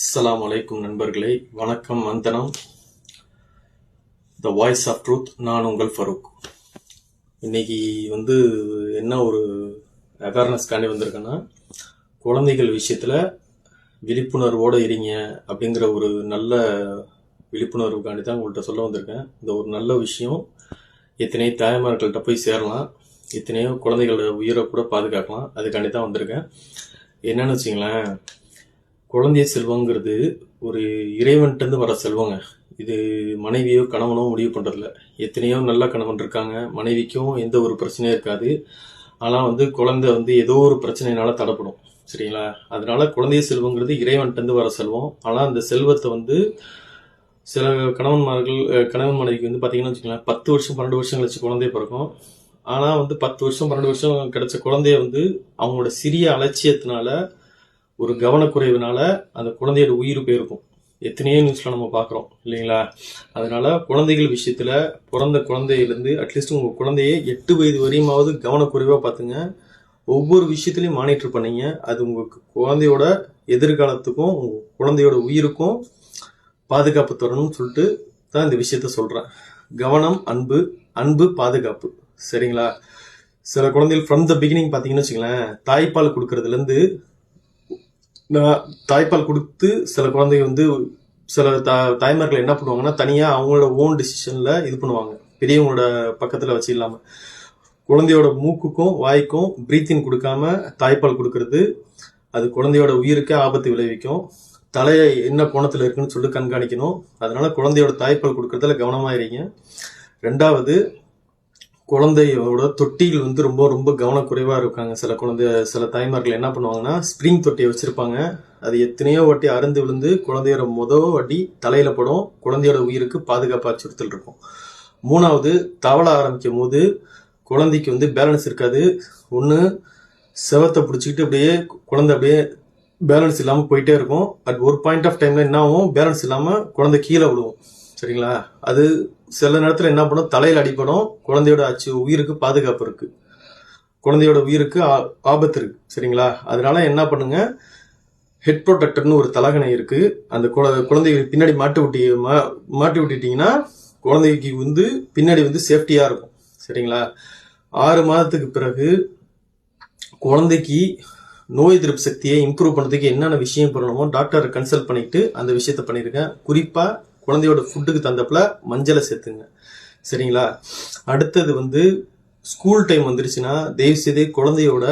அஸ்லாம் வலைக்கும் நண்பர்களே. வணக்கம் வந்தனம். த வாய்ஸ் ஆஃப் ட்ரூத் நான் உங்கள் ஃபரூக் இன்னைக்கு வந்து என்ன ஒரு அவேர்னஸ்க்காண்டி வந்திருக்கேன்னா குழந்தைகள் விஷயத்தில் விழிப்புணர்வோடு இருங்க அப்படிங்கிற ஒரு நல்ல விழிப்புணர்வுக்காண்டி தான் உங்கள்கிட்ட சொல்ல வந்திருக்கேன். இந்த ஒரு நல்ல விஷயம் எத்தனையோ தாய்மார்கள்ட்ட போய் சேரலாம். எத்தனையோ குழந்தைகளோட உயிரை கூட பாதுகாக்கலாம். அதுக்காண்டி தான் வந்திருக்கேன். என்னன்னு வச்சிங்களேன் குழந்தைய செல்வங்கிறது ஒரு இறைவன்கிட்டருந்து வர செல்வங்க. இது மனைவியோ கணவனோ முடிவு பண்ணுறதில்ல எத்தனையோ நல்ல கணவன் இருக்காங்க. மனைவிக்கும் எந்த ஒரு பிரச்சனையும் இருக்காது. ஆனால் வந்து குழந்தை வந்து ஏதோ ஒரு பிரச்சனைனால தடப்படும். சரிங்களா? அதனால குழந்தைய செல்வங்கிறது இறைவன்கிட்டருந்து வர செல்வம். ஆனால் அந்த செல்வத்தை வந்து சில கணவன்மார்கள் கணவன் மனைவிக்கு வந்து பார்த்தீங்கன்னா வச்சுக்கோங்களேன் பத்து வருஷம் பன்னெண்டு வருஷம் கழிச்சு குழந்தைய பிறக்கும். ஆனால் வந்து பத்து வருஷம் பன்னெண்டு வருஷம் கிடைச்ச குழந்தைய வந்து அவங்களோட சிறிய அலட்சியத்தினால ஒரு கவனக்குறைவுனால அந்த குழந்தையோட உயிர் போயிருக்கும். எத்தனையோ நியூஸ்ல நம்ம பார்க்குறோம் இல்லைங்களா? அதனால குழந்தைகள் விஷயத்துல பிறந்த குழந்தையிலேருந்து அட்லீஸ்ட் உங்கள் குழந்தைய எட்டு வயது வரையுமாவது கவனக்குறைவாக பார்த்துங்க. ஒவ்வொரு விஷயத்துலையும் மானிட்டர் பண்ணீங்க. அது உங்கள் குழந்தையோட எதிர்காலத்துக்கும் உங்கள் குழந்தையோட உயிருக்கும் பாதுகாப்பு தரணும்னு சொல்லிட்டு தான் இந்த விஷயத்த சொல்கிறேன் கவனம் அன்பு அன்பு பாதுகாப்பு. சரிங்களா? சில குழந்தைகள் ஃப்ரம் த பிகினிங் பார்த்தீங்கன்னு வச்சுங்களேன் தாய்ப்பால் கொடுக்கறதுலேருந்து தாய்ப்பால் கொடுத்து சில குழந்தைங்க வந்து சில தா தாய்மார்கள் என்ன பண்ணுவாங்கன்னா தனியாக அவங்களோட ஓன் டிசிஷனில் இது பண்ணுவாங்க. பெரியவங்களோட பக்கத்தில் வச்சு இல்லாமல் குழந்தையோட மூக்குக்கும் வாய்க்கும் பிரீத்தின் கொடுக்காம தாய்ப்பால் கொடுக்கறது. அது குழந்தையோட உயிருக்கே ஆபத்து விளைவிக்கும். தலையை என்ன கோணத்தில் இருக்குன்னு சொல்லிட்டு கண்காணிக்கணும். அதனால குழந்தையோட தாய்ப்பால் கொடுக்கறதுல கவனமாக இருங்க. ரெண்டாவது குழந்தையோட தொட்டியில் வந்து ரொம்ப ரொம்ப கவனக்குறைவாக இருக்காங்க. சில குழந்தை சில தாய்மார்கள் என்ன பண்ணுவாங்கன்னா ஸ்ப்ரிங் தொட்டியை வச்சுருப்பாங்க. அது எத்தனையோ வாட்டி அருந்து விழுந்து குழந்தையோட முத வாட்டி தலையில் படும். குழந்தையோட உயிருக்கு பாதுகாப்பு அச்சுறுத்தல் இருக்கும். மூணாவது தவள ஆரம்பிக்கும் போது குழந்தைக்கு வந்து பேலன்ஸ் இருக்காது. ஒன்று செவத்தை பிடிச்சிக்கிட்டு அப்படியே குழந்தை அப்படியே பேலன்ஸ் இல்லாமல் போயிட்டே இருக்கும். அட் ஒரு பாயிண்ட் ஆஃப் டைமில் என்ன ஆகும்? பேலன்ஸ் இல்லாமல் குழந்தை கீழே விழுவும். சரிங்களா? அது சில நேரத்தில் என்ன பண்ணும்? தலையில் அடிப்படும். குழந்தையோட அச்சு உயிருக்கு பாதுகாப்பு இருக்கு. குழந்தையோட உயிருக்கு ஆபத்து இருக்கு. சரிங்களா? அதனால என்ன பண்ணுங்க? ஹெட் ப்ரொடெக்டர்னு ஒரு தலகணை இருக்கு. அந்த குழ- பின்னாடி மாட்டி விட்டி மா- மாட்டி விட்டுட்டீங்கன்னா குழந்தைக்கு வந்து பின்னாடி வந்து சேஃப்டியா இருக்கும். சரிங்களா? ஆறு மாதத்துக்கு பிறகு குழந்தைக்கு நோய் எதிர்ப்பு சக்தியை இம்ப்ரூவ் பண்ணுறதுக்கு என்னென்ன விஷயம் பண்ணணுமோ டாக்டரை கன்சல்ட் பண்ணிட்டு அந்த விஷயத்த பண்ணியிருக்கேன் குறிப்பாக குழந்தையோட ஃபுட்டுக்கு தந்தப்பில் மஞ்சளை சேர்த்துங்க. சரிங்களா? அடுத்தது வந்து ஸ்கூல் டைம் வந்துருச்சுன்னா தயவு செய்து குழந்தையோட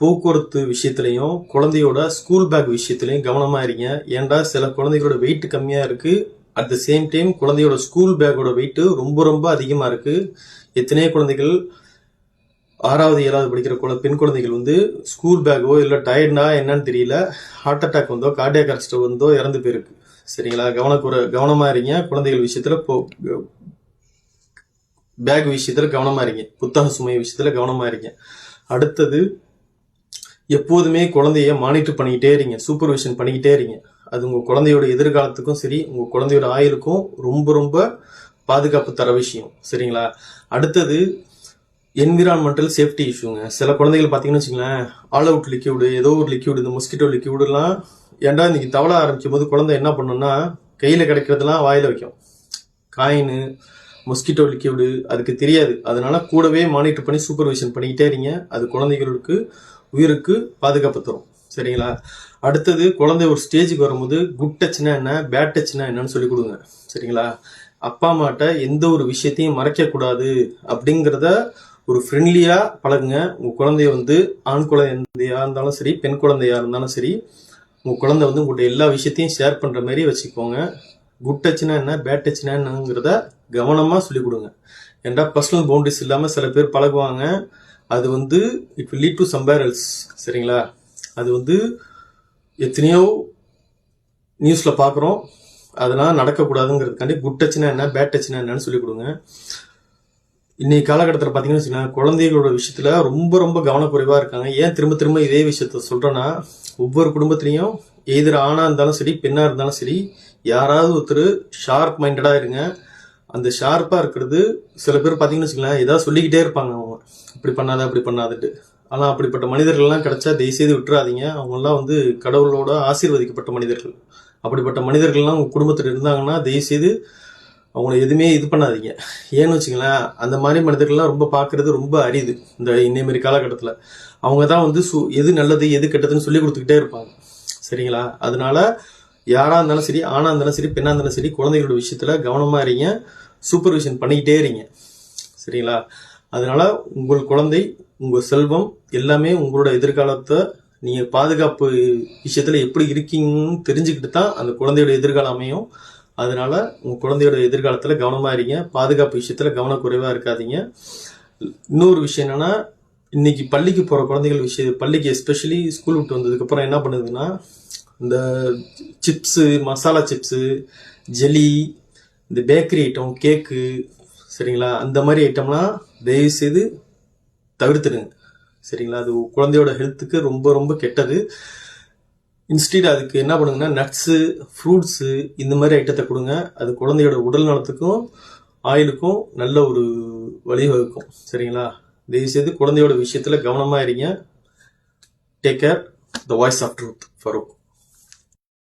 போக்குவரத்து விஷயத்துலையும் குழந்தையோட ஸ்கூல் பேக் விஷயத்துலையும் கவனமாக இருங்க. ஏன்டா சில குழந்தைகளோட வெயிட் கம்மியாக இருக்குது அட் த சேம் டைம் குழந்தையோட ஸ்கூல் பேக்கோட வெயிட்டு ரொம்ப ரொம்ப அதிகமாக இருக்குது எத்தனையோ குழந்தைகள் ஆறாவது ஏழாவது படிக்கிற குழ பெண் குழந்தைகள் வந்து ஸ்கூல் பேக்கோ இல்லை டயர்டா என்னன்னு தெரியல. ஹார்ட் அட்டாக் வந்தோ கார்டியாக் அரெஸ்ட் வந்தோ இறந்து போயிருக்கு. சரிங்களா? கவனக்குற கவனமா இருங்க. குழந்தைகள் விஷயத்துல போ பேக் விஷயத்துல கவனமா இருங்க. புத்தக சுமை விஷயத்துல கவனமா இருங்க. அடுத்தது எப்போதுமே குழந்தைய மானிட்டர் பண்ணிக்கிட்டே இருங்க. சூப்பர்விஷன் பண்ணிக்கிட்டே இருங்க. அது உங்க குழந்தையோட எதிர்காலத்துக்கும் சரி உங்க குழந்தையோட ஆயுளுக்கும் ரொம்ப ரொம்ப பாதுகாப்பு தர விஷயம். சரிங்களா? அடுத்தது என்விரான்மெண்டல் சேஃப்டி இஷ்யூங்க சில குழந்தைகள் பார்த்தீங்கன்னு வச்சுங்களேன் ஆல் அவுட் லிக்யூடு ஏதோ ஒரு லிக்யூடு இந்த மொஸ்கிட்டோ லிக்யூடுலாம் ஏன்டா இன்றைக்கி தவள ஆரம்பிக்கும் போது குழந்தை என்ன பண்ணுன்னா கையில் கிடைக்கிறதெல்லாம் வாயில் வைக்கும். காயின் மொஸ்கிட்டோ லிக்யூடு அதுக்கு தெரியாது. அதனால கூடவே மானிட்டர் பண்ணி சூப்பர்விஷன் பண்ணிக்கிட்டே இருங்க. அது குழந்தைகளுக்கு உயிருக்கு பாதுகாப்பு தரும். சரிங்களா? அடுத்தது குழந்தை ஒரு ஸ்டேஜுக்கு வரும்போது குட் டச்னா என்ன பேட் டச்னா என்னன்னு சொல்லி கொடுங்க. சரிங்களா? அப்பா அம்மாட்ட எந்த ஒரு விஷயத்தையும் மறைக்கக்கூடாது அப்படிங்கிறத ஒரு ஃப்ரெண்ட்லியாக பழகுங்க. உங்கள் குழந்தைய வந்து ஆண் குழந்தையாக இருந்தாலும் சரி பெண் குழந்தையாக இருந்தாலும் சரி உங்கள் குழந்தை வந்து உங்கள்கிட்ட எல்லா விஷயத்தையும் ஷேர் பண்ணுற மாதிரி வச்சுக்கோங்க. குட் டச்னா என்ன பேட் டச்னா என்னங்கிறத கவனமாக சொல்லிக் கொடுங்க. ஏன்டா பர்சனல் பவுண்டரிஸ் இல்லாமல் சில பேர் பழகுவாங்க. அது வந்து it will lead to some perils சரிங்களா? அது வந்து எத்தனையோ நியூஸில் பார்க்குறோம். அதெல்லாம் நடக்கக்கூடாதுங்கிறதுக்காண்டி குட் டச்னா என்ன பேட் டச்னா என்னன்னு சொல்லிக் கொடுங்க. இன்னைக்கு காலகட்டத்தில் பார்த்தீங்கன்னு வச்சுக்கோங்க குழந்தைகளோட விஷயத்துல ரொம்ப ரொம்ப கவனக்குறைவாக இருக்காங்க. ஏன் திரும்ப திரும்ப இதே விஷயத்த சொல்கிறேன்னா ஒவ்வொரு குடும்பத்துலேயும் எதிர் ஆணாக இருந்தாலும் சரி பெண்ணாக இருந்தாலும் சரி யாராவது ஒருத்தர் ஷார்ப் மைண்டடாக இருங்க. அந்த ஷார்ப்பாக இருக்கிறது சில பேர் பார்த்தீங்கன்னு வச்சுக்கோங்களேன் ஏதாவது சொல்லிக்கிட்டே இருப்பாங்க அவங்க. இப்படி பண்ணாத அப்படி பண்ணாதுட்டு ஆனால் அப்படிப்பட்ட மனிதர்கள்லாம் கிடைச்சா தயவுசெய்து விட்டுறாதீங்க. அவங்கெல்லாம் வந்து கடவுளோட ஆசீர்வதிக்கப்பட்ட மனிதர்கள். அப்படிப்பட்ட மனிதர்கள்லாம் உங்கள் குடும்பத்தில் இருந்தாங்கன்னா தயவுசெய்து அவங்கள எதுவுமே இது பண்ணாதீங்க. ஏன்னு வச்சுங்களேன் அந்த மாதிரி மனிதர்கள்லாம் ரொம்ப பார்க்கறது ரொம்ப அரியுது இந்த இன்னை மாதிரி காலகட்டத்தில். அவங்க தான் வந்து சு எது நல்லது எது கெட்டதுன்னு சொல்லி கொடுத்துக்கிட்டே இருப்பாங்க. சரிங்களா? அதனால யாராக இருந்தாலும் சரி ஆணாக இருந்தாலும் சரி பெண்ணாக இருந்தாலும் சரி குழந்தைகளோட விஷயத்தில் கவனமாக இருங்க சூப்பர்விஷன் பண்ணிக்கிட்டே இருங்க. சரிங்களா? அதனால உங்கள் குழந்தை உங்கள் செல்வம் எல்லாமே உங்களோட எதிர்காலத்தை நீங்கள் பாதுகாப்பு விஷயத்தில் எப்படி இருக்கீங்கன்னு தெரிஞ்சுக்கிட்டு தான் அந்த குழந்தையோட எதிர்காலம் அமையும். அதனால உங்க குழந்தையோட எதிர்காலத்துல கவனமா இருங்க. பாதுகாப்பு விஷயத்துல கவனக்குறைவா இருக்காதீங்க. இன்னொரு விஷயம் என்னன்னா இன்னைக்கு பள்ளிக்கு போற குழந்தைகள் விஷயம் பள்ளிக்கு எஸ்பெஷலி ஸ்கூல் விட்டு வந்ததுக்கு அப்புறம் என்ன பண்ணுதுன்னா இந்த சிப்ஸு மசாலா சிப்ஸு ஜெலி இந்த பேக்கரி ஐட்டம் கேக்கு சரிங்களா? அந்த மாதிரி ஐட்டம்லாம் தயவு செய்து தவிர்த்துடுங்க. சரிங்களா? அது குழந்தையோட ஹெல்த்துக்கு ரொம்ப ரொம்ப கெட்டது. இன்ஸ்டீட் அதுக்கு என்ன பண்ணுங்கன்னா நட்ஸு ஃப்ரூட்ஸு இந்த மாதிரி ஐட்டத்தை கொடுங்க. அது குழந்தையோட உடல் நலத்துக்கும் ஆயிலுக்கும் நல்ல ஒரு வழிவகுக்கும். சரிங்களா? தயவுசெய்து குழந்தையோட விஷயத்தில் கவனமாக இருங்க. Take care the voice of truth Farooq